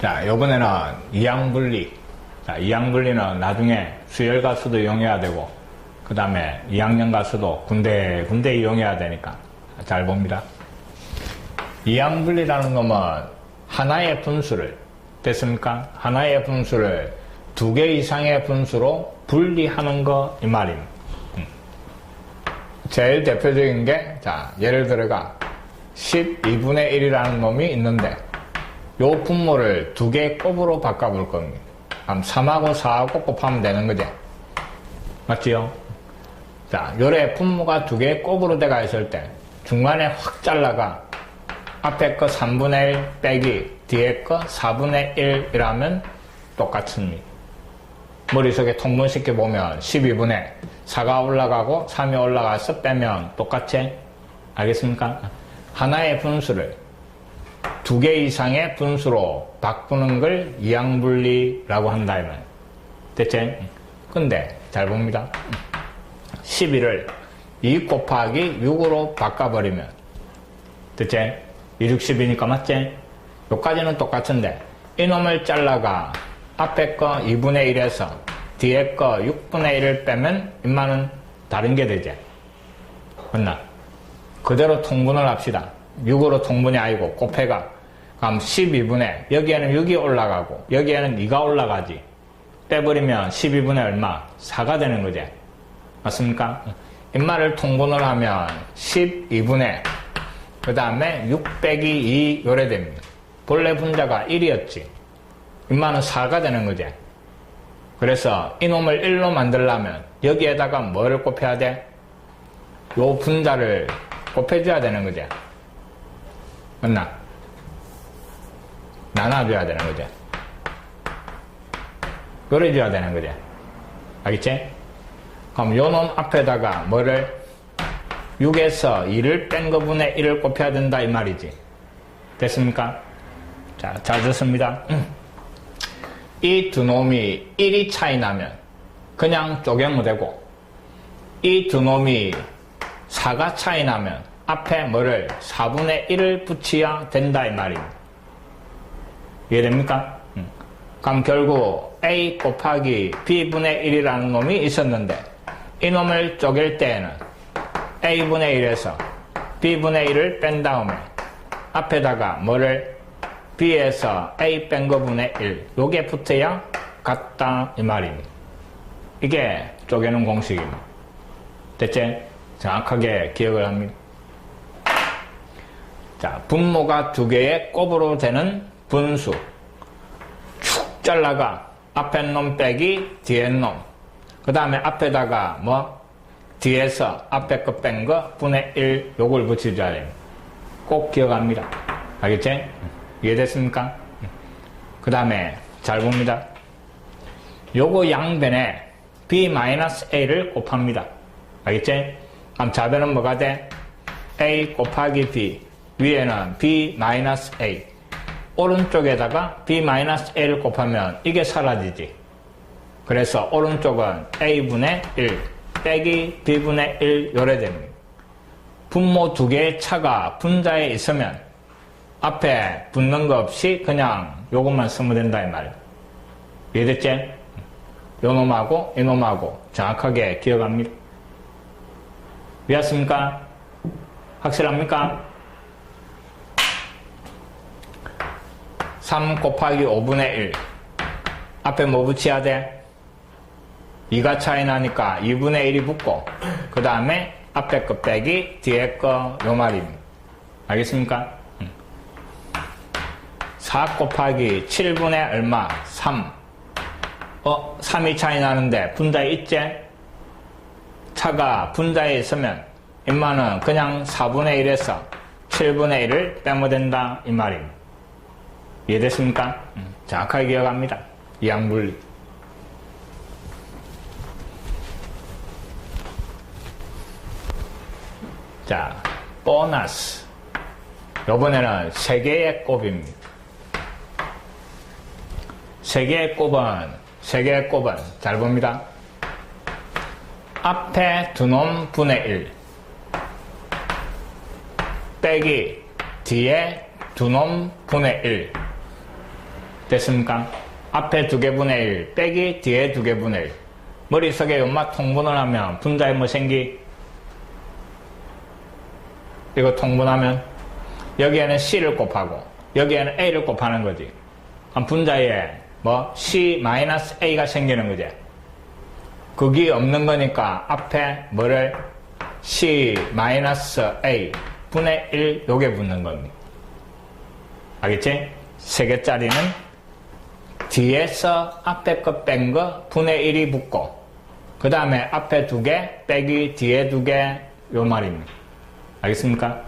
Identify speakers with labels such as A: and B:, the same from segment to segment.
A: 자, 요번에는 이항분리. 자, 이항분리는 나중에 수열 가수도 이용해야 되고, 그 다음에 2학년 가수도 군대, 군대 이용해야 되니까 잘 봅니다. 이항분리라는 놈은 하나의 분수를, 됐습니까? 하나의 분수를 두 개 이상의 분수로 분리하는 거, 이 말입니다. 음. 제일 대표적인 게, 자, 예를 들어가 12분의 1이라는 놈이 있는데, 요 분모를 두 개의 곱으로 바꿔볼 겁니다. 그럼 3하고 4하고 곱하면 되는 거지. 맞지요? 자, 요래 분모가 두 개의 곱으로 돼가 있을 때 중간에 확 잘라가 앞에 거 3분의 1 빼기 뒤에 거 4분의 1이라면 똑같습니다. 머릿속에 통분시켜 보면 12분의 4가 올라가고 3이 올라가서 빼면 똑같지? 알겠습니까? 하나의 분수를 두 개 이상의 분수로 바꾸는 걸 이항분리라고 한다 이말 됐지? 근데 잘 봅니다. 11을 2 곱하기 6으로 바꿔버리면 됐지? 2, 6, 10이니까 맞지? 여기까지는 똑같은데 이놈을 잘라가 앞에 거 2분의 1에서 뒤에 거 6분의 1을 빼면 인마는 다른 게 되지. 맞나? 그대로 통분을 합시다. 6으로 통분이 아니고 곱해가 그럼 12분의 여기에는 6이 올라가고 여기에는 2가 올라가지. 빼버리면 12분의 얼마? 4가 되는 거지. 맞습니까? 인마를 통분을 하면 12분의 그 다음에 6 빼기 2 요래 됩니다. 본래 분자가 1이었지. 인마는 4가 되는 거지. 그래서 이놈을 1로 만들려면 여기에다가 뭐를 곱해야 돼? 요 분자를 곱해줘야 되는 거지. 맞나? 나눠줘야 되는 거지. 그래줘야 되는 거지. 알겠지? 그럼 요놈 앞에다가 뭐를 6에서 2를 뺀 거분에 1을 곱해야 된다 이 말이지. 됐습니까? 자, 잘 듣습니다. 이 두 놈이 1이 차이 나면 그냥 쪼개면 되고 이 두 놈이 4가 차이 나면 앞에 뭐를 4분의 1을 붙여야 된다 이 말입니다. 이해됩니까? 음. 그럼 결국 A 곱하기 B분의 1이라는 놈이 있었는데 이 놈을 쪼갤 때에는 A분의 1에서 B분의 1을 뺀 다음에 앞에다가 뭐를 B에서 A 뺀 거분의 1 요게 붙어야 같다 이 말입니다. 이게 쪼개는 공식입니다. 됐지? 정확하게 기억을 합니다. 자, 분모가 두 개의 곱으로 되는 분수. 축 잘라가 앞에 놈 빼기 뒤에 놈. 그 다음에 앞에다가 뭐 뒤에서 앞에 거 뺀 거 분의 1 요걸 됩니다. 꼭 기억합니다. 알겠지? 이해됐습니까? 그 다음에 잘 봅니다. 요거 양변에 b-a를 곱합니다. 알겠지? 그럼 좌변은 뭐가 돼? a 곱하기 b 위에는 b-a 오른쪽에다가 b-a를 곱하면 이게 사라지지. 그래서 오른쪽은 a분의 1 빼기 b분의 1 요래 됩니다. 분모 두 개의 차가 분자에 있으면 앞에 붙는 거 없이 그냥 요것만 쓰면 된다 이 말이에요. 이해됐지? 요놈하고 이놈하고 정확하게 기억합니다. 이해했습니까? 확실합니까? 3 곱하기 5분의 1 앞에 뭐 붙여야 돼? 2가 차이 나니까 2분의 1이 붙고 그 다음에 앞에 거 빼기 뒤에 거 요 말입니다. 알겠습니까? 4 곱하기 7분의 얼마? 3 어? 3이 차이 나는데 분자에 있지? 차가 분자에 있으면 인마는 그냥 4분의 1에서 7분의 1을 빼면 된다 이 말입니다. 이해됐습니까? 음, 정확하게 기억합니다. 이항분리. 자, 보너스. 요번에는 세 개의 곱입니다. 세 개의 곱은, 세 개의 곱은, 잘 봅니다. 앞에 두 놈 분의 1. 빼기 뒤에 두 놈 분의 1. 됐습니까? 앞에 두개 분의 1 빼기 뒤에 두개 분의 1 머릿속에 연마 통분을 하면 분자에 뭐 생기? 이거 통분하면 여기에는 C를 곱하고 여기에는 A를 곱하는 거지 분자에 뭐 C-A가 생기는 거지 그게 없는 거니까 앞에 뭐를 C-A 분의 1 요게 붙는 겁니다 알겠지? 세 개짜리는 뒤에서 앞에 거 뺀 거 분의 1이 붙고 그 다음에 앞에 두 개 빼기 뒤에 두 개 요 말입니다. 알겠습니까?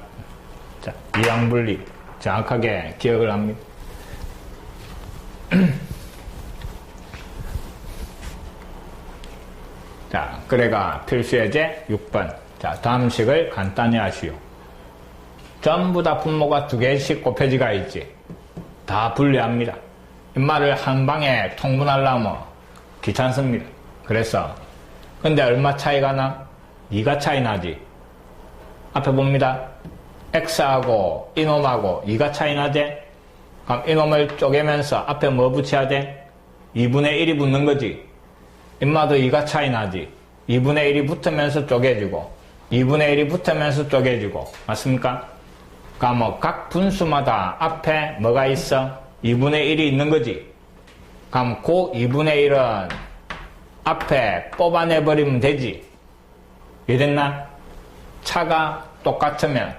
A: 자, 이항분리 정확하게 기억을 합니다. 자, 그래가 필수예제 6번. 자, 다음 식을 간단히 하시오. 전부 다 분모가 두 개씩 곱해지가 있지. 다 분리합니다. 인마를 한 방에 통분하려면 귀찮습니다. 그래서 근데 얼마 차이가 나? 2가 차이 나지. 앞에 봅니다. x하고 이놈하고 2가 차이 나지? 그럼 이놈을 쪼개면서 앞에 뭐 붙여야 돼? 2분의 1이 붙는 거지. 인마도 2가 차이 나지. 2분의 1이 붙으면서 쪼개지고 2분의 1이 붙으면서 쪼개지고 맞습니까? 그러니까 뭐 각 분수마다 앞에 뭐가 있어? 2분의 1이 있는 거지. 그럼 그 2분의 1은 앞에 뽑아내버리면 되지. 이해됐나? 차가 똑같으면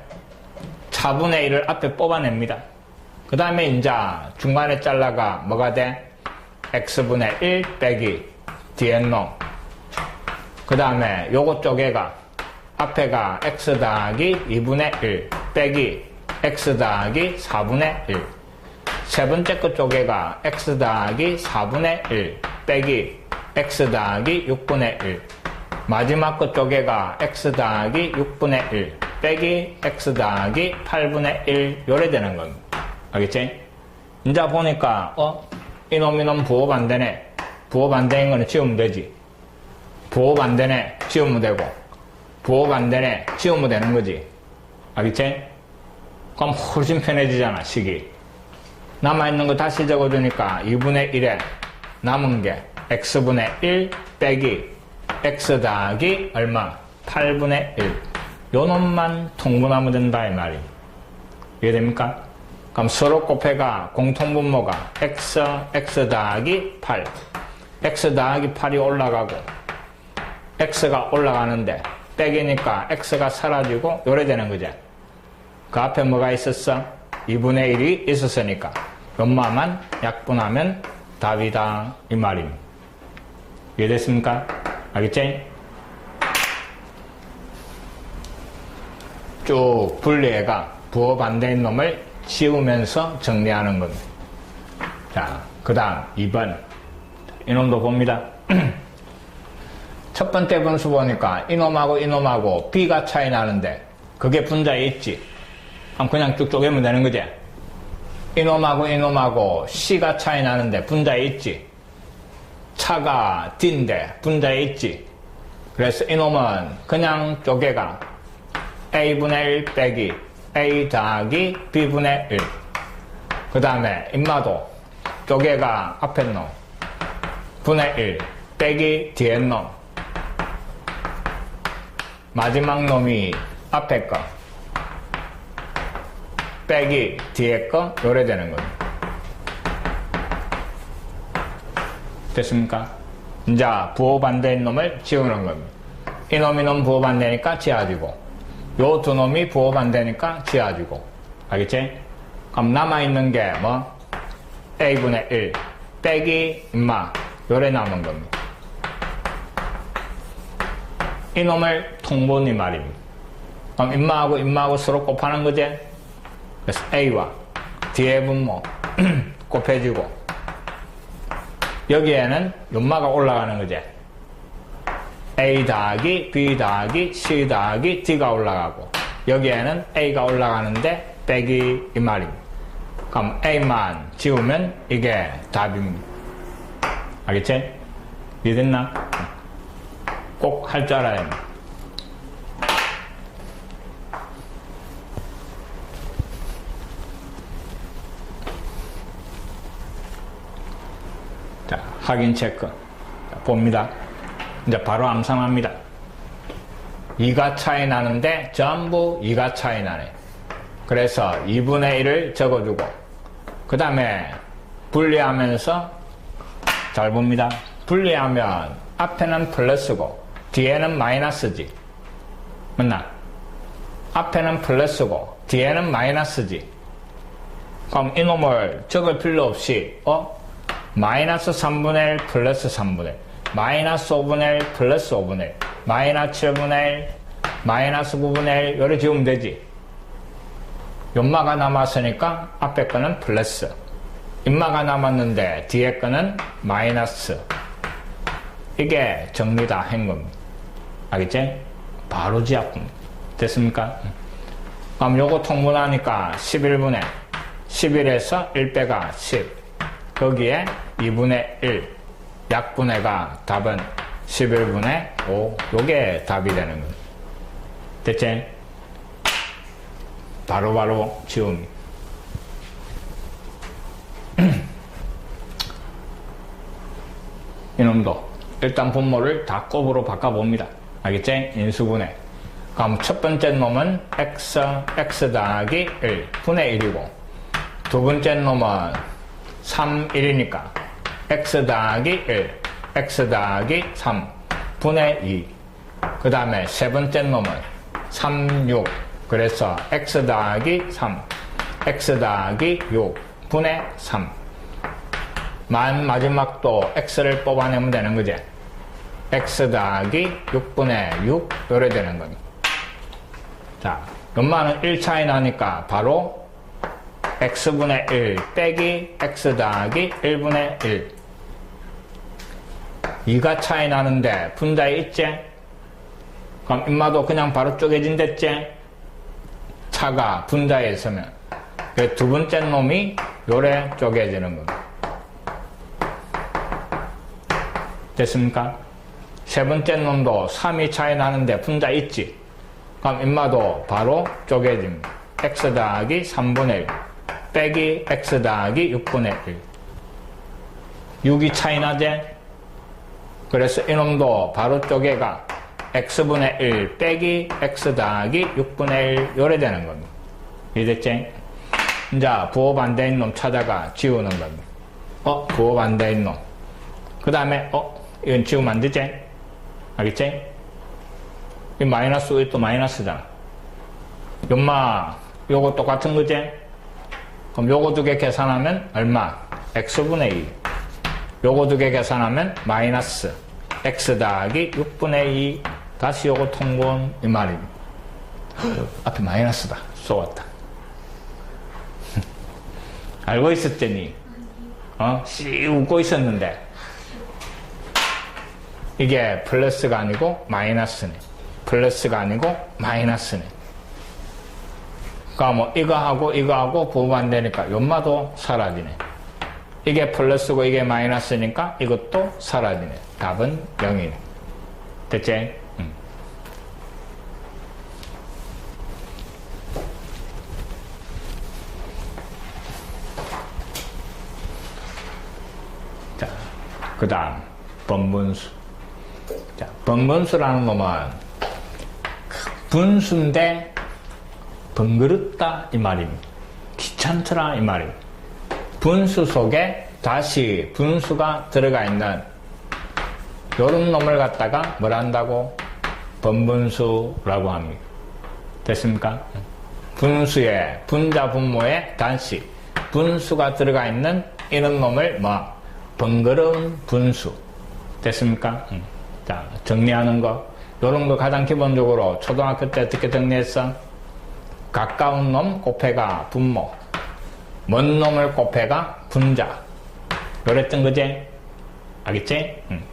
A: 차분의 1을 앞에 뽑아냅니다. 그 다음에 이제 중간에 잘라가 뭐가 돼? x분의 1 빼기 뒤에 놈. 그 다음에 요거 쪼개가 앞에가 x 더하기 2분의 1 빼기 x 더하기 4분의 1. 세 번째 거 쪼개가 x 더하기 4분의 1 빼기 x 더하기 6분의 1 마지막 거 쪼개가 x 더하기 6분의 1 빼기 x 더하기 8분의 1 요래 되는 겁니다. 알겠지? 이제 보니까 어? 이놈 이놈 부호 반대네 부호 반대인 거는 지우면 되지 부호 반대네 지우면 되고 부호 반대네 지우면 되는 거지 알겠지? 그럼 훨씬 편해지잖아 식이 남아있는 거 다시 적어주니까 2분의 1에 남은 게 x분의 1 빼기 x 더하기 얼마? 8분의 1. 요 놈만 통분하면 된다 이 말이. 이해됩니까? 그럼 서로 곱해가 공통분모가 x, x 더하기 8. x 더하기 8이 올라가고 x가 올라가는데 빼기니까 x가 사라지고 요래 되는 거지. 그 앞에 뭐가 있었어? 2분의 1이 있었으니까 연마만 약분하면 답이다 이 말입니다. 이해됐습니까? 알겠지? 쭉 분리해가 부호 반대인 놈을 지우면서 정리하는 겁니다. 자, 그 다음 2번 이놈도 봅니다. 첫 번째 분수 보니까 이놈하고 이놈하고 B가 차이 나는데 그게 분자에 있지. 그럼 그냥 쭉 쪼개면 되는 거지. 이놈하고 이놈하고 C가 차이 나는데 분자에 있지. 차가 D인데 분자에 있지. 그래서 이놈은 그냥 쪼개가 A분의 1 빼기 A 더하기 B분의 1. 그 다음에 임마도 쪼개가 앞에 놈 분의 1 빼기 뒤에 놈 마지막 놈이 앞에 거 빼기 뒤에 거 요래 되는 거예요. 됐습니까? 이제 부호 반대인 놈을 지우는 겁니다. 이놈 이 놈 부호 반대니까 지워지고 요 두 놈이 부호 반대니까 지워지고 알겠지? 그럼 남아있는 게 뭐? a분의 1 빼기 임마 요래 남은 겁니다. 이놈을 통분이 말입니다. 그럼 임마하고 임마하고 서로 곱하는 거지? 그래서 a와 뒤에 분모 곱해지고 여기에는 연마가 올라가는 거지. A 더하기 B 더하기 C 더하기 D가 올라가고 여기에는 A가 올라가는데 빼기 이 말입니다. 그럼 A만 지우면 이게 답입니다. 알겠지? 이해됐나? 꼭 할 줄 알아야 됩니다. 자, 확인 체크. 자, 봅니다. 이제 바로 암산합니다. 2가 차이 나는데 전부 2가 차이 나네. 그래서 2분의 1을 적어주고, 그 다음에 분리하면서 잘 봅니다. 분리하면 앞에는 플러스고, 뒤에는 마이너스지. 맞나? 앞에는 플러스고, 뒤에는 마이너스지. 그럼 이놈을 적을 필요 없이, 어? 마이너스 3분의 1 플러스 3분의 1, 마이너스 5분의 1 플러스 5분의 1, 마이너스 7분의 1, 마이너스 9분의 1, 요래 지우면 되지. 연마가 남았으니까 앞에 거는 플러스. 인마가 남았는데 뒤에 거는 마이너스. 이게 정리다 한 겁니다. 알겠지? 바로 지압분. 됐습니까? 그럼 요거 통분하니까 11분의 11에서 1빼가 10. 거기에 2분의 1 약분해가 답은 11분의 5 요게 답이 되는 겁니다. 됐지? 바로바로 지움. 이놈도 일단 분모를 다 곱으로 바꿔봅니다. 알겠지? 인수분해. 그럼 첫 번째 놈은 x, x 더하기 1, 분의 1이고 두 번째 놈은 3, 1이니까 x 더하기 1, x 더하기 3, 분의 2. 그 다음에 세 번째 놈은 3, 6. 그래서 x 더하기 3, x 더하기 6, 분의 3. 만 마지막도 x를 뽑아내면 되는 거지. x 더하기 6분의 6, 요래 되는 겁니다. 자, 연마는 1 차이 나니까 바로 x분의 1 빼기 x 더하기 1분의 1 2가 차이 나는데 분자에 있지? 그럼 인마도 그냥 바로 쪼개진댔지? 차가 분자에 있으면 그두 번째 놈이 요래 쪼개지는 겁니다. 됐습니까? 세 번째 놈도 3이 차이 나는데 분자 있지? 그럼 인마도 바로 쪼개집니다. x 더하기 3분의 1 빼기 x 더하기 6분의 1 6이 차이 나지? 그래서 이놈도 바로 쪼개가 x분의 1 빼기 x 더하기 6분의 1 요래 되는 겁니다. 이해됐지? 이제 부호 반대인 놈 찾아가 지우는 겁니다. 어? 부호 반대인 놈. 그 다음에 어? 이건 지우면 안 되지? 알겠지? 이 마이너스 이또 마이너스잖아. 연마 요거 똑같은 거지? 그럼 요거 두 개 계산하면 얼마? x분의 2. 요거 두 개 계산하면 마이너스 x 더하기 6분의 2 다시 요거 통분 이 말입니다. 앞에 마이너스다. 쏘았다. 알고 있었더니 어? 씨 웃고 있었는데 이게 플러스가 아니고 마이너스네. 플러스가 아니고 마이너스네. 그러니까 뭐 이거 하고 이거 하고 부반되니까 연마도 사라지네. 이게 플러스고 이게 마이너스니까 이것도 사라지네. 답은 0이네. 됐지? 그 다음 번분수. 자, 번분수라는 놈은 분수인데 번거롭다 이 말입니다. 귀찮더라 이 말입니다. 분수 속에 다시 분수가 들어가 있는 요런 놈을 갖다가 뭘 한다고? 번분수라고 합니다. 됐습니까? 분수에 분자 분모에 단식 분수가 들어가 있는 이런 놈을 뭐 번거로운 분수 됐습니까? 음. 자 정리하는 거 요런 거 가장 기본적으로 초등학교 때 어떻게 정리했어? 가까운 놈 곱해가 분모 먼 놈을 곱해가 분자 요랬던 거지? 알겠지? 응.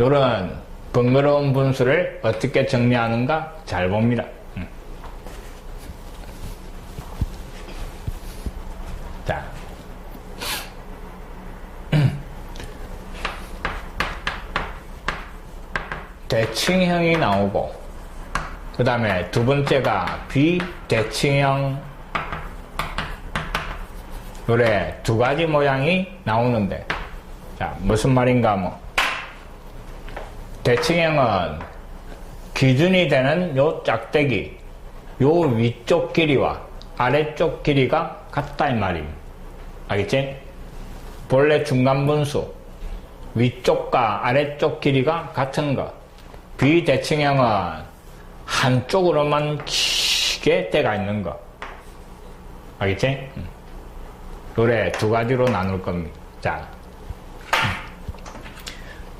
A: 요런 번거로운 분수를 어떻게 정리하는가 잘 봅니다. 응. 자. 대칭형이 나오고 그 다음에 두 번째가 비대칭형 요래 두 가지 모양이 나오는데 자, 무슨 말인가 뭐. 대칭형은 기준이 되는 요 짝대기, 요 위쪽 길이와 아래쪽 길이가 같다 이 말입니다. 알겠지? 본래 중간 분수, 위쪽과 아래쪽 길이가 같은 거. 비대칭형은 한쪽으로만 길게 때가 있는 거. 알겠지? 음. 요래 두 가지로 나눌 겁니다. 자.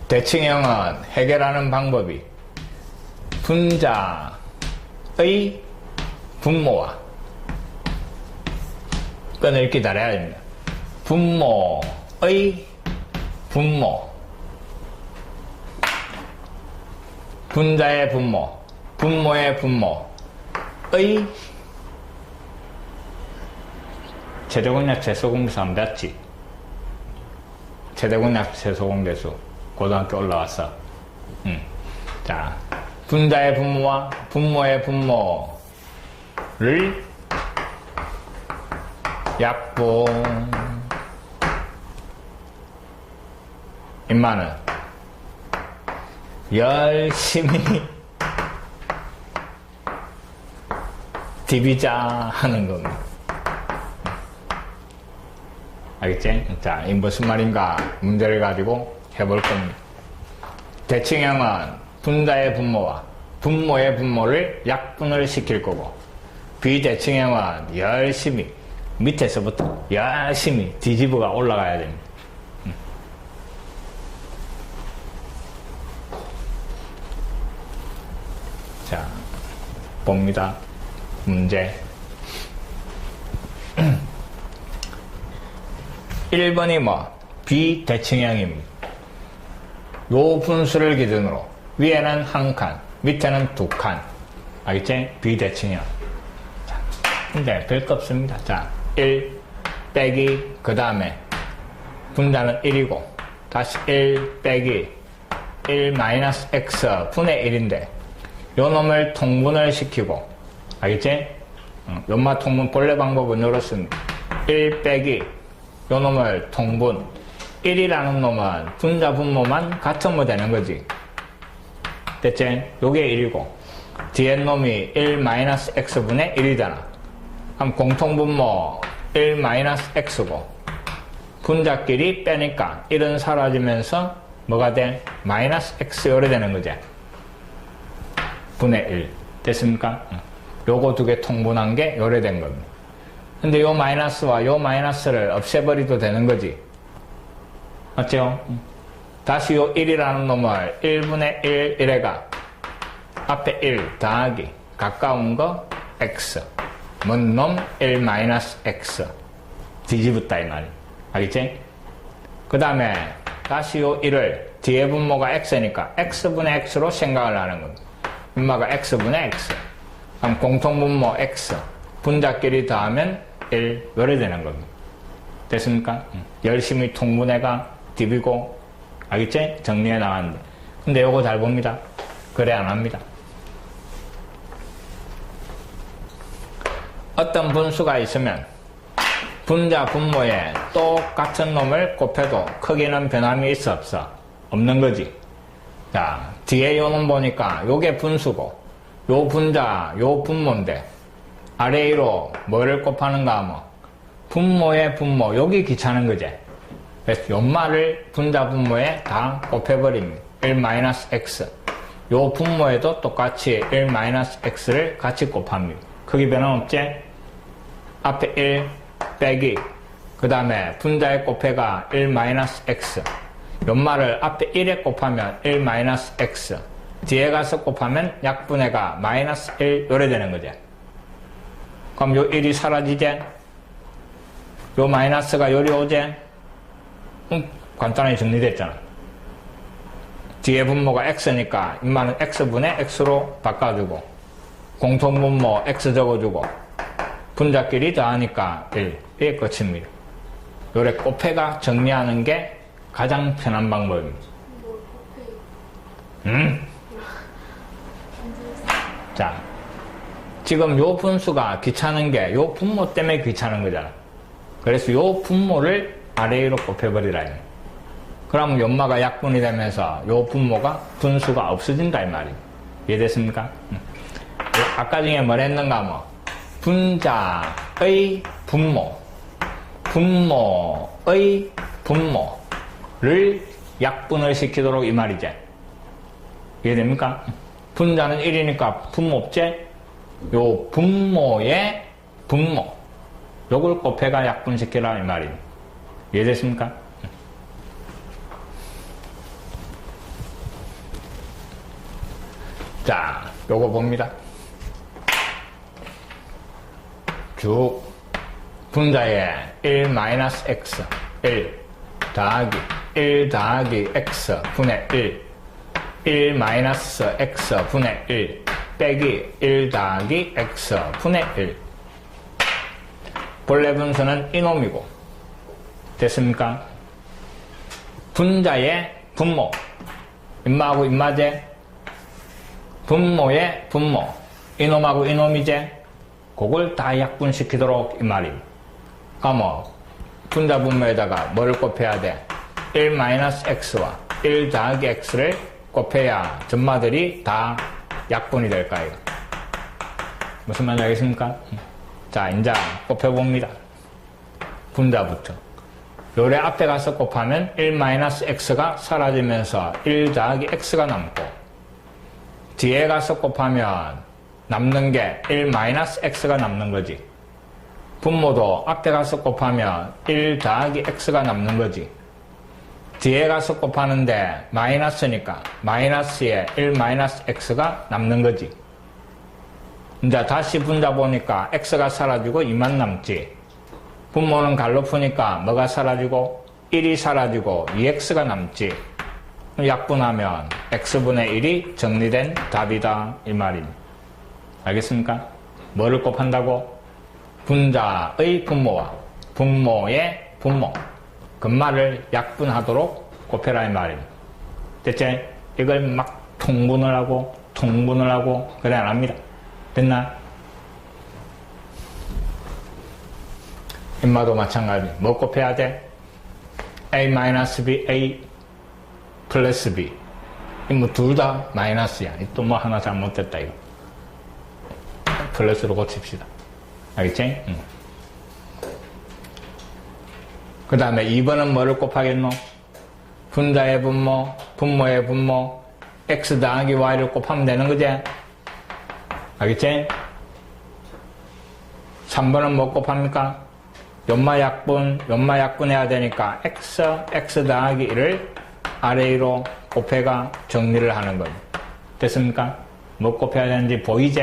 A: 대칭형은 해결하는 방법이 분자의 분모와 끈을 기다려야 됩니다. 분모의 분모 분자의 분모 분모의 분모의 최대공약 최소공배수 안 배웠지? 최대공약 최소공배수 고등학교 올라왔어. 음. 자, 분자의 분모와 분모의 분모를 약분 임마는 열심히 디비자 하는 겁니다. 알겠지? 자, 이 무슨 말인가 문제를 가지고 해볼 겁니다. 대칭형은 분자의 분모와 분모의 분모를 약분을 시킬 거고 비대칭형은 열심히 밑에서부터 열심히 뒤집어가 올라가야 됩니다. 음. 자, 봅니다. 문제. 1번이 뭐? 비대칭형입니다. 요 분수를 기준으로 위에는 한 칸, 밑에는 두 칸. 알겠지? 비대칭형. 자, 근데 별거 없습니다. 자, 1 빼기 그 다음에 분자는 1이고 다시 1 빼기 1 마이너스 x 분의 1인데 요 놈을 통분을 시키고 알겠지? 응, 연마 통분 본래 방법은 이렇습니다. 1 빼기 요 놈을 통분 1이라는 놈은 분자 분모만 같으면 되는 거지. 됐지? 요게 1이고 뒤에 놈이 1 마이너스 x분의 1이잖아. 그럼 공통분모 1 마이너스 x고 분자끼리 빼니까 1은 사라지면서 뭐가 돼? 마이너스 x 요래 되는 거지. 분의 1. 됐습니까? 응. 요거 두 개 통분한 게 요래 된 겁니다. 근데 요 마이너스와 요 마이너스를 없애버리도 되는 거지. 맞죠? 다시 요 1이라는 놈을 1분의 1, 1회가 앞에 1 더하기 가까운 거 x 먼 놈 1 마이너스 x 뒤집었다 이 말이 알겠지? 그 다음에 다시 요 1을 뒤에 분모가 x니까 x분의 x로 생각을 하는 겁니다. 분모가 x분의 x 그럼 공통분모 x 분자끼리 더하면 1 요래 되는 겁니다. 됐습니까? 응. 열심히 통분해가 디비고 알겠지? 정리해 나갔는데 근데 요거 잘 봅니다. 그래 안 합니다. 어떤 분수가 있으면 분자 분모에 똑같은 놈을 곱해도 크기는 변함이 있어 없어? 없는 거지. 자, 뒤에 요놈 보니까 요게 분수고 요 분자 요 분모인데 아래로 뭐를 곱하는가 하면 분모의 분모 여기 귀찮은 거지. 그래서 연말을 분자 분모에 다 곱해버립니다. 1-x. 요 분모에도 똑같이 1-x를 같이 곱합니다. 크기 변함 없지? 앞에 1 빼기 그 다음에 분자의 곱해가 1-x 연말을 앞에 1에 곱하면 1-x 뒤에 가서 곱하면 약분해가 마이너스 1 요래 되는 거지. 그럼 요 1이 사라지지? 요 마이너스가 요리 오지? 음, 간단하게 정리됐잖아. 뒤에 분모가 x니까 인마는 x분의 x로 바꿔주고 공통분모 x 적어주고 분자끼리 더하니까 1. 이게 끝입니다. 요래 곱해가 정리하는 게 가장 편한 방법입니다. 음? 자, 지금 요 분수가 귀찮은 게 요 분모 때문에 귀찮은 거잖아. 그래서 요 분모를 아래로 곱해버리라. 그러면 연마가 약분이 되면서 요 분모가 분수가 없어진다 이 말이에요. 이해됐습니까? 음. 아까 중에 뭘 했는가 뭐 분자의 분모 분모의 분모를 약분을 시키도록 이 말이지. 이해됩니까? 분자는 1이니까 분모제 요 분모의 분모 요걸 곱해가 약분시키라 이 말입니다. 이해됐습니까? 자, 요거 봅니다. 쭉 분자에 1-x 1 더하기 1 더하기 x 분의 1 1-x 분의 1 빼기 1 더하기 x 분의 1 본래 분수는 이놈이고 됐습니까? 분자의 분모 임마하고 임마제 분모의 분모 이놈하고 이놈이제 그걸 다 약분시키도록 이 말입니다. 그러면 뭐, 분자 분모에다가 뭐를 곱해야 돼? 1-x와 1 더하기 x를 곱해야 전마들이 다 약분이 될까요? 무슨 말인지 알겠습니까? 자, 이제 곱해봅니다. 분자부터. 요래 앞에 가서 곱하면 1-x가 사라지면서 1 더하기 x가 남고 뒤에 가서 곱하면 남는 게 1-x가 남는 거지. 분모도 앞에 가서 곱하면 1 더하기 x가 남는 거지. 뒤에 가서 곱하는데 마이너스니까 마이너스에 1-x가 남는 거지. 이제 다시 분자 보니까 x가 사라지고 2만 남지. 분모는 갈로 푸니까 뭐가 사라지고 1이 사라지고 2x가 남지. 약분하면 x분의 1이 정리된 답이다 이 말입니다. 알겠습니까? 뭐를 곱한다고? 분자의 분모와 분모의 분모 금말을 약분하도록 곱해라 이 말입니다. 대체 이걸 막 통분을 하고 통분을 하고 그래 안 합니다. 됐나? 인마도 마찬가지. 뭐 곱해야 돼? a-b, a 플러스 b. 뭐둘 다 마이너스야. 또 뭐 하나 잘못됐다 이거. 플러스로 고칩시다. 알겠지? 응. 그 다음에 2번은 뭐를 곱하겠노? 분자의 분모, 분모의 분모, x 더하기 y를 곱하면 되는 거지? 알겠지? 3번은 뭐 곱합니까? 연마약분, 연마약분 해야 되니까 x, x 더하기 1을 아래로 곱해가 정리를 하는 거예요. 됐습니까? 뭐 곱해야 되는지 보이지?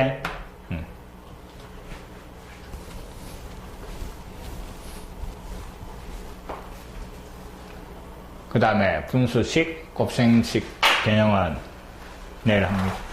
A: 그 다음에 분수식, 곱셈식 개념은 내일 합니다.